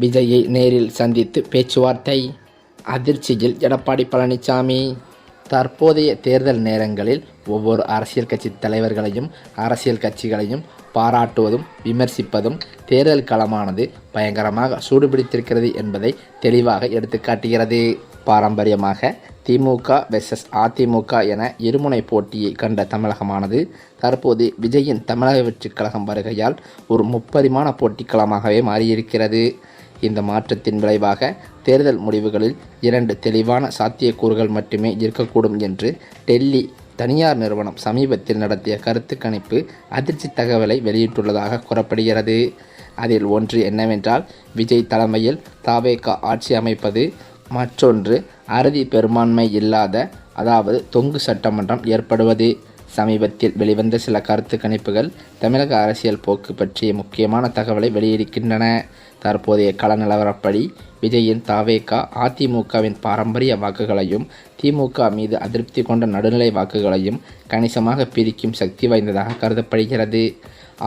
விஜயை நேரில் சந்தித்து பேச்சுவார்த்தை. அதிர்ச்சியில் எடப்பாடி பழனிசாமி தற்போதைய தேர்தல் நேரங்களில் ஒவ்வொரு அரசியல் கட்சி தலைவர்களையும் அரசியல் கட்சிகளையும் பாராட்டுவதும் விமர்சிப்பதும் தேர்தல் களமானது பயங்கரமாக சூடுபிடித்திருக்கிறது என்பதை தெளிவாக எடுத்துக்காட்டுகிறது. பாரம்பரியமாக திமுக வெர்சஸ் அதிமுக என இருமுனை போட்டியை கண்ட தமிழகமானது தற்போது விஜயின் தமிழக வெற்றிக் கழகம் வருகையால் ஒரு முப்பரிமாண போட்டிக்களமாகவே மாறியிருக்கிறது. இந்த மாற்றத்தின் விளைவாக தேர்தல் முடிவுகளில் இரண்டு தெளிவான சாத்தியக்கூறுகள் மட்டுமே இருக்கக்கூடும் என்று டெல்லி தனியார் நிறுவனம் சமீபத்தில் நடத்திய கருத்து கணிப்பு அதிர்ச்சி தகவலை வெளியிட்டுள்ளதாக கூறப்படுகிறது. அதில் ஒன்று என்னவென்றால் விஜய் தலைமையில் தாவேகா ஆட்சி அமைப்பது மற்றொன்று அறுதி பெரும்பான்மை இல்லாத அதாவது தொங்கு சட்டமன்றம் ஏற்படுவது. சமீபத்தில் வெளிவந்த சில கருத்து கணிப்புகள் தமிழக அரசியல் போக்கு பற்றிய முக்கியமான தகவலை வெளியிடுகின்றன. தற்போதைய கள நிலவரப்படி விஜயின் தாவேகா அதிமுகவின் பாரம்பரிய வாக்குகளையும் திமுக மீது அதிருப்தி கொண்ட நடுநிலை வாக்குகளையும் கணிசமாக பிரிக்கும் சக்தி வாய்ந்ததாக கருதப்படுகிறது.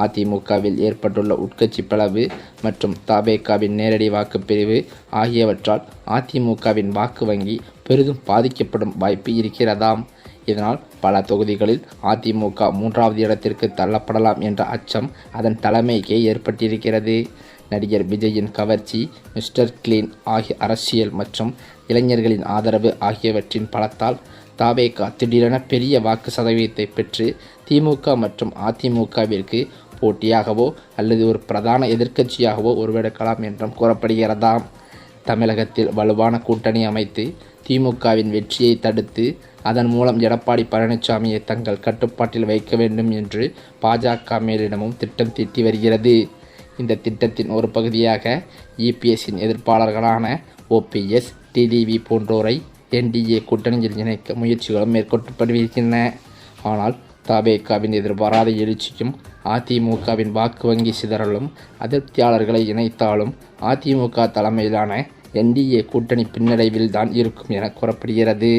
அதிமுகவில் ஏற்பட்டுள்ள உட்கட்சி பிளவு மற்றும் தாபேகாவின் நேரடி வாக்குப்பிரிவு ஆகியவற்றால் அதிமுகவின் வாக்கு வங்கி பெரிதும் பாதிக்கப்படும் வாய்ப்பு இருக்கிறதாம். இதனால் பல தொகுதிகளில் அதிமுக மூன்றாவது இடத்திற்கு தள்ளப்படலாம் என்ற அச்சம் அதன் தலைமைக்கே ஏற்பட்டிருக்கிறது. நடிகர் விஜயின் கவர்ச்சி மிஸ்டர் கிளீன் ஆகிய அரசியல் மற்றும் இளைஞர்களின் ஆதரவு ஆகியவற்றின் பலத்தால் தாவேகா திடீரென பெரிய வாக்கு சதவீதத்தை பெற்று திமுக மற்றும் அதிமுகவிற்கு போட்டியாகவோ அல்லது ஒரு பிரதான எதிர்க்கட்சியாகவோ உருவெடுக்கலாம் என்றும் கூறப்படுகிறதாம். தமிழகத்தில் வலுவான கூட்டணி அமைத்து திமுகவின் வெற்றியை தடுத்து அதன் மூலம் எடப்பாடி பழனிசாமியை தங்கள் கட்டுப்பாட்டில் வைக்க வேண்டும் என்று பாஜக மேலிடமும் திட்டம் தீட்டி வருகிறது. இந்த திட்டத்தின் ஒரு பகுதியாக இபிஎஸ்ஸின் எதிர்ப்பாளர்களான ஓபிஎஸ் டிடிவி போன்றோரை என்டிஏ கூட்டணியில் இணைக்க முயற்சிகளும் மேற்கொள்ளப்படுகின்றன. ஆனால் தபேகாவின் எதிர்பாராத எழுச்சியும் அதிமுகவின் வாக்கு வங்கி சிதறலும் அதிருப்தியாளர்களை இணைத்தாலும் அதிமுக தலைமையிலான என்டிஏ கூட்டணி பின்னடைவில் தான் இருக்கும் என கூறப்படுகிறது.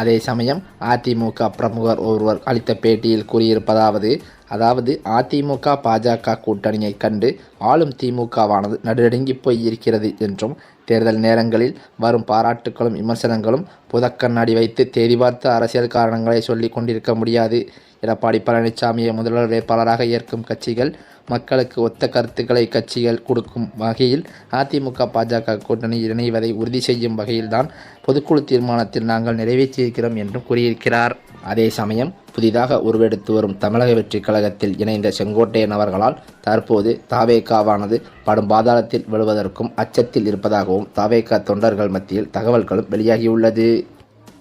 அதே சமயம் அதிமுக பிரமுகர் ஒருவர் அளித்த பேட்டியில் கூறியிருப்பதாவது அதாவது அதிமுக பாஜக கூட்டணியை கண்டு ஆளும் திமுகவானது நடுநடுங்கி போய் இருக்கிறது என்றும் தேர்தல் நேரங்களில் வரும் பாராட்டுகளும் விமர்சனங்களும் புதக்கண்ணாடி வைத்து தேதி பார்த்த அரசியல் காரணங்களை சொல்லிக் கொண்டிருக்க முடியாது. எடப்பாடி பழனிசாமியை முதல்வர் வேட்பாளராக ஏற்கும் கட்சிகள் மக்களுக்கு ஒத்த கருத்துக்களை கட்சிகள் கொடுக்கும் வகையில் அதிமுக பாஜக கூட்டணி இணைவதை உறுதி செய்யும் வகையில்தான் பொதுக்குழு தீர்மானத்தில் நாங்கள் நிறைவேற்றியிருக்கிறோம் என்றும் கூறியிருக்கிறார். அதே சமயம் புதிதாக உருவெடுத்து வரும் தமிழக வெற்றிக் கழகத்தில் இணைந்த செங்கோட்டையன் அவர்களால் தற்போது தாவேகாவானது படும் பாதாளத்தில் விழுவதற்கும் அச்சத்தில் இருப்பதாகவும் தாவேகா தொண்டர்கள் மத்தியில் தகவல்களும் வெளியாகியுள்ளது.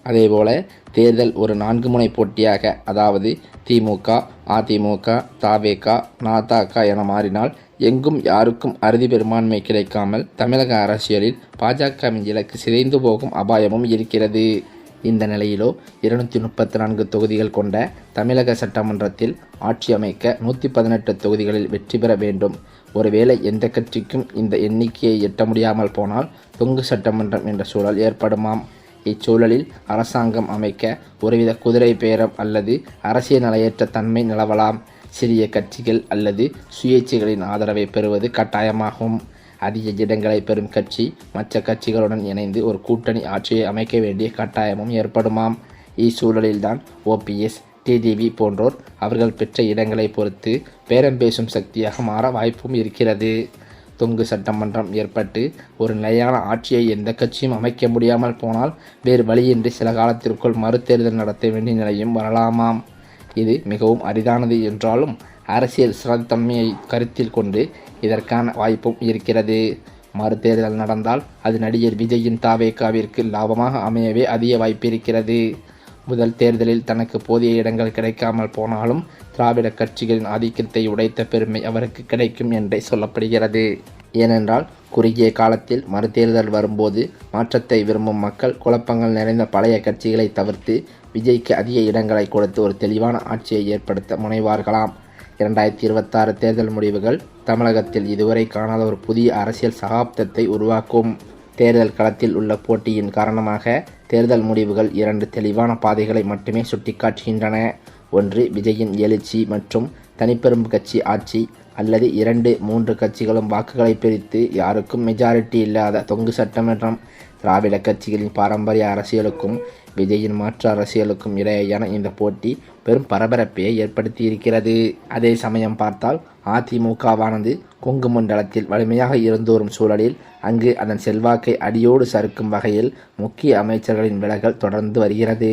அதேபோல தேர்தல் ஒரு நான்கு முனை போட்டியாக அதாவது திமுக அதிமுக தாவேகா நாதாக்கா என மாறினால் எங்கும் யாருக்கும் அறுதி பெரும்பான்மை கிடைக்காமல் தமிழக அரசியலில் பாஜகவின் இலக்கு சிதைந்து போகும் அபாயமும் இருக்கிறது. இந்த நிலையிலோ இருநூற்றி முப்பத்தி நான்கு தொகுதிகள் கொண்ட தமிழக சட்டமன்றத்தில் ஆட்சி அமைக்க நூற்றி பதினெட்டு தொகுதிகளில் வெற்றி பெற வேண்டும். ஒருவேளை எந்த கட்சிக்கும் இந்த எண்ணிக்கையை எட்ட முடியாமல் போனால் தொங்கு சட்டமன்றம் என்ற சூழல் ஏற்படுமாம். இச்சூழலில் அரசாங்கம் அமைக்க ஒருவித குதிரை பேரம் அல்லது அரசியல் நிலையற்ற தன்மை நிலவலாம். சிறிய கட்சிகள் அல்லது சுயேட்சைகளின் ஆதரவை பெறுவது கட்டாயமாகும். அதிக இடங்களை பெறும் கட்சி மற்ற கட்சிகளுடன் இணைந்து ஒரு கூட்டணி ஆட்சியை அமைக்க வேண்டிய கட்டாயமும் ஏற்படுமாம். இச்சூழலில்தான் ஓபிஎஸ் டிடிவி போன்றோர் அவர்கள் பெற்ற இடங்களை பொறுத்து பேரம் பேசும் சக்தியாக மாற வாய்ப்பும் இருக்கிறது. தொங்கு சட்டமன்றம் ஏற்பட்டு ஒரு நிலையான ஆட்சியை எந்த கட்சியும் அமைக்க முடியாமல் போனால் வேறு வழியின்றி சில காலத்திற்குள் மறுதேர்தல் நடத்த வேண்டிய நிலையும் வரலாமாம். இது மிகவும் அரிதானது என்றாலும் அரசியல் சிறந்தன்மையை கருத்தில் கொண்டு இதற்கான வாய்ப்பும் இருக்கிறது. மறுதேர்தல் நடந்தால் அது நடிகர் விஜயின் தாவேகாவிற்கு லாபமாக அமையவே அதிக வாய்ப்பு இருக்கிறது. முதல் தேர்தலில் தனக்கு போதிய இடங்கள் கிடைக்காமல் போனாலும் திராவிட கட்சிகளின் ஆதிக்கத்தை உடைத்த பெருமை அவருக்கு கிடைக்கும் என்றே சொல்லப்படுகிறது. ஏனென்றால் குறுகிய காலத்தில் மறுதேர்தல் வரும்போது மாற்றத்தை விரும்பும் மக்கள் குழப்பங்கள் நிறைந்த பழைய கட்சிகளை தவிர்த்து விஜய்க்கு அதிக இடங்களை கொடுத்து ஒரு தெளிவான ஆட்சியை ஏற்படுத்த முனைவார்களாம். இரண்டாயிரத்தி இருபத்தாறு தேர்தல் முடிவுகள் தமிழகத்தில் இதுவரை காணாத ஒரு புதிய அரசியல் சகாப்தத்தை உருவாக்கும் தேர்தல் களத்தில் உள்ள போட்டியின் காரணமாக தேர்தல் முடிவுகள் இரண்டு தெளிவான பாதைகளை மட்டுமே சுட்டிக்காட்டுகின்றன. ஒன்று விஜயின் எழுச்சி மற்றும் தனிப்பெரும் கட்சி ஆட்சி அல்லது இரண்டு மூன்று கட்சிகளும் வாக்குகளை பிரித்து யாருக்கும் மெஜாரிட்டி இல்லாத தொங்கு சட்டமன்றம் திராவிட கட்சிகளின் பாரம்பரிய அரசியலுக்கும் விஜயின் மாற்று அரசியலுக்கும் இடையேயான இந்த போட்டி பெரும் பரபரப்பை ஏற்படுத்தியிருக்கிறது. அதே சமயம் பார்த்தால் அதிமுகவானது கொங்கு மண்டலத்தில் வலிமையாக இருந்து வரும் சூழலில் அங்கு அதன் செல்வாக்கை அடியோடு சறுக்கும் வகையில் முக்கிய அமைச்சர்களின் விலகல் தொடர்ந்து வருகிறது.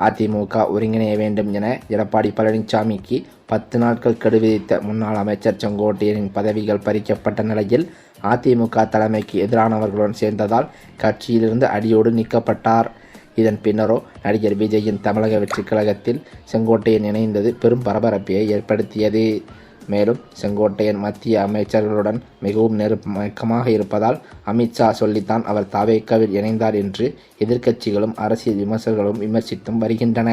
அதிமுக ஒருங்கிணைய வேண்டும் என எடப்பாடி பழனிசாமிக்கு பத்து நாட்கள் கெடு விதித்த முன்னாள் அமைச்சர் செங்கோட்டையனின் பதவிகள் பறிக்கப்பட்ட நிலையில் அதிமுக தலைமைக்கு எதிரானவர்களுடன் சேர்ந்ததால் கட்சியிலிருந்து அடியோடு நீக்கப்பட்டார். இதன் பின்னரோ நடிகர் விஜயின் தமிழக வெற்றிக் கழகத்தில் செங்கோட்டையன் இணைந்தது பெரும் பரபரப்பை ஏற்படுத்தியது. மேலும் செங்கோட்டையன் மத்திய அமைச்சர்களுடன் மிகவும் நெருக்கமாக இருப்பதால் அமித்ஷா சொல்லித்தான் அவர் தாவேக்காவில் இணைந்தார் என்று எதிர்க்கட்சிகளும் அரசியல் விமர்சகர்களும் விமர்சித்தும் வருகின்றன.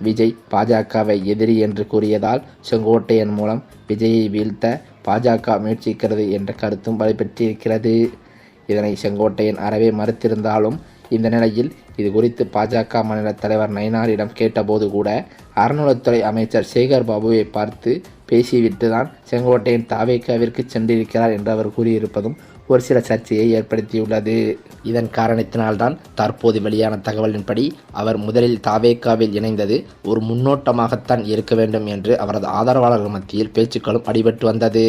விஜய் பாஜகவை எதிரி என்று கூறியதால் செங்கோட்டையன் மூலம் விஜயை வீழ்த்த பாஜக முயற்சிக்கிறது என்ற கருத்தும் வலுப்பெற்றிருக்கிறது. இதனை செங்கோட்டையன் அறவே மறுத்திருந்தாலும் இந்த நிலையில் இது குறித்து பாஜக மாநில தலைவர் நயினாரிடம் கேட்டபோது கூட அறநிலைத்துறை அமைச்சர் சேகர் பாபுவை பார்த்து பேசிவிட்டு தான் தாவேக்காவிற்கு சென்றிருக்கிறார் என்று அவர் கூறியிருப்பதும் ஒரு சில சர்ச்சையை ஏற்படுத்தியுள்ளது. இதன் காரணத்தினால்தான் தற்போது வெளியான தகவலின்படி அவர் முதலில் தாவேக்காவில் இணைந்தது ஒரு முன்னோட்டமாகத்தான் இருக்க வேண்டும் என்று அவரது ஆதரவாளர்கள் மத்தியில் பேச்சுக்களும் அடிபட்டு வந்தது.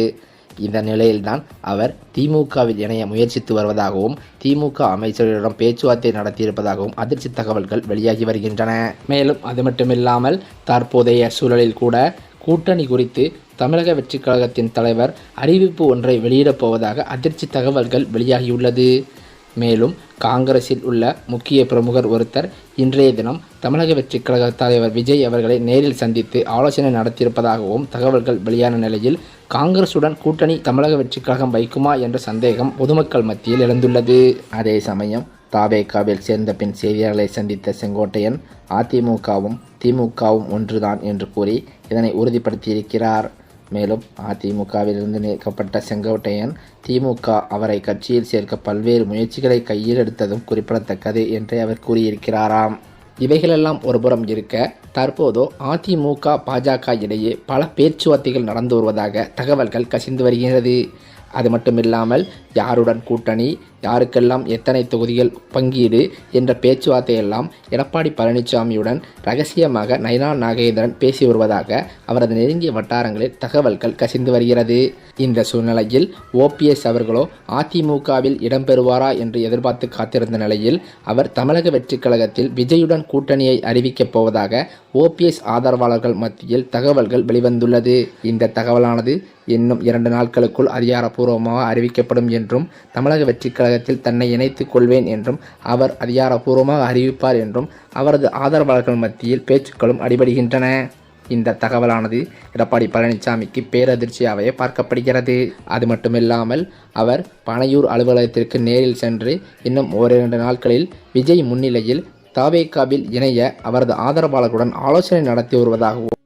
இந்த நிலையில்தான் அவர் திமுகவில் இணைய முயற்சித்து வருவதாகவும் திமுக அமைச்சர்களிடம் பேச்சுவார்த்தை நடத்தியிருப்பதாகவும் அதிர்ச்சி தகவல்கள் வெளியாகி வருகின்றன. மேலும் அது மட்டுமில்லாமல் தற்போதைய சூழலில் கூட கூட்டணி குறித்து தமிழக வெற்றிக் கழகத்தின் தலைவர் அறிவிப்பு ஒன்றை வெளியிடப் போவதாக அதிர்ச்சி தகவல்கள் வெளியாகியுள்ளது. மேலும் காங்கிரஸில் உள்ள முக்கிய பிரமுகர் ஒருத்தர் இன்றைய தினம் தமிழக வெற்றிக் கழக தலைவர் விஜய் அவர்களை நேரில் சந்தித்து ஆலோசனை நடத்தியிருப்பதாகவும் தகவல்கள் வெளியான நிலையில் காங்கிரசுடன் கூட்டணி தமிழக வெற்றிக் கழகம் வைக்குமா என்ற சந்தேகம் பொதுமக்கள் மத்தியில் எழுந்துள்ளது. அதே சமயம் தாவேகாவில் சேர்ந்த பின் செய்தியாளர்களை சந்தித்த செங்கோட்டையன் அதிமுகவும் திமுகவும் ஒன்றுதான் என்று கூறி இதனை உறுதிப்படுத்தியிருக்கிறார். மேலும் அதிமுகவிலிருந்து நீக்கப்பட்ட செங்கோட்டையன் திமுக அவரை கட்சியில் சேர்க்க பல்வேறு முயற்சிகளை கையில் எடுத்ததும் குறிப்பிடத்தக்கது என்று அவர் கூறியிருக்கிறாராம். இவைகளெல்லாம் ஒருபுறம் இருக்க தற்போதோ அதிமுக பாஜக இடையே பல பேச்சுவார்த்தைகள் நடந்து வருவதாக தகவல்கள் கசிந்து வருகிறது. அது மட்டுமில்லாமல் யாருடன் கூட்டணி யாருக்கெல்லாம் எத்தனை தொகுதிகள் பங்கீடு என்ற பேச்சுவார்த்தையெல்லாம் எடப்பாடி பழனிசாமியுடன் ரகசியமாக நயனா நாகேந்திரன் பேசி வருவதாக அவரது நெருங்கிய வட்டாரங்களில் தகவல்கள் கசிந்து வருகிறது. இந்த சூழ்நிலையில் ஓபிஎஸ் அவர்களோ அதிமுகவில் இடம்பெறுவாரா என்று எதிர்பார்த்து காத்திருந்த நிலையில் அவர் தமிழக வெற்றிக் கழகத்தில் விஜயுடன் கூட்டணியை அறிவிக்கப் போவதாக ஓபிஎஸ் ஆதரவாளர்கள் மத்தியில் தகவல்கள் வெளிவந்துள்ளது. இந்த தகவலானது இன்னும் இரண்டு நாட்களுக்குள் அதிகாரப்பூர்வமாக அறிவிக்கப்படும் என்றும் தமிழக வெற்றிக் கழகத்தில் தன்னை இணைத்துக் கொள்வேன் என்றும் அவர் அதிகாரப்பூர்வமாக அறிவிப்பார் என்றும் அவரது ஆதரவாளர்கள் மத்தியில் பேச்சுக்களும் அடிபடுகின்றன. இந்த தகவலானது எடப்பாடி பழனிசாமிக்கு பேரதிர்ச்சியாகவே பார்க்கப்படுகிறது. அது மட்டுமில்லாமல் அவர் பனையூர் அலுவலகத்திற்கு நேரில் சென்று இன்னும் ஓரிரண்டு நாட்களில் விஜய் முன்னிலையில் தாவேகாவில் இணைய அவரது ஆதரவாளர்களுடன் ஆலோசனை நடத்தி வருவதாகவும்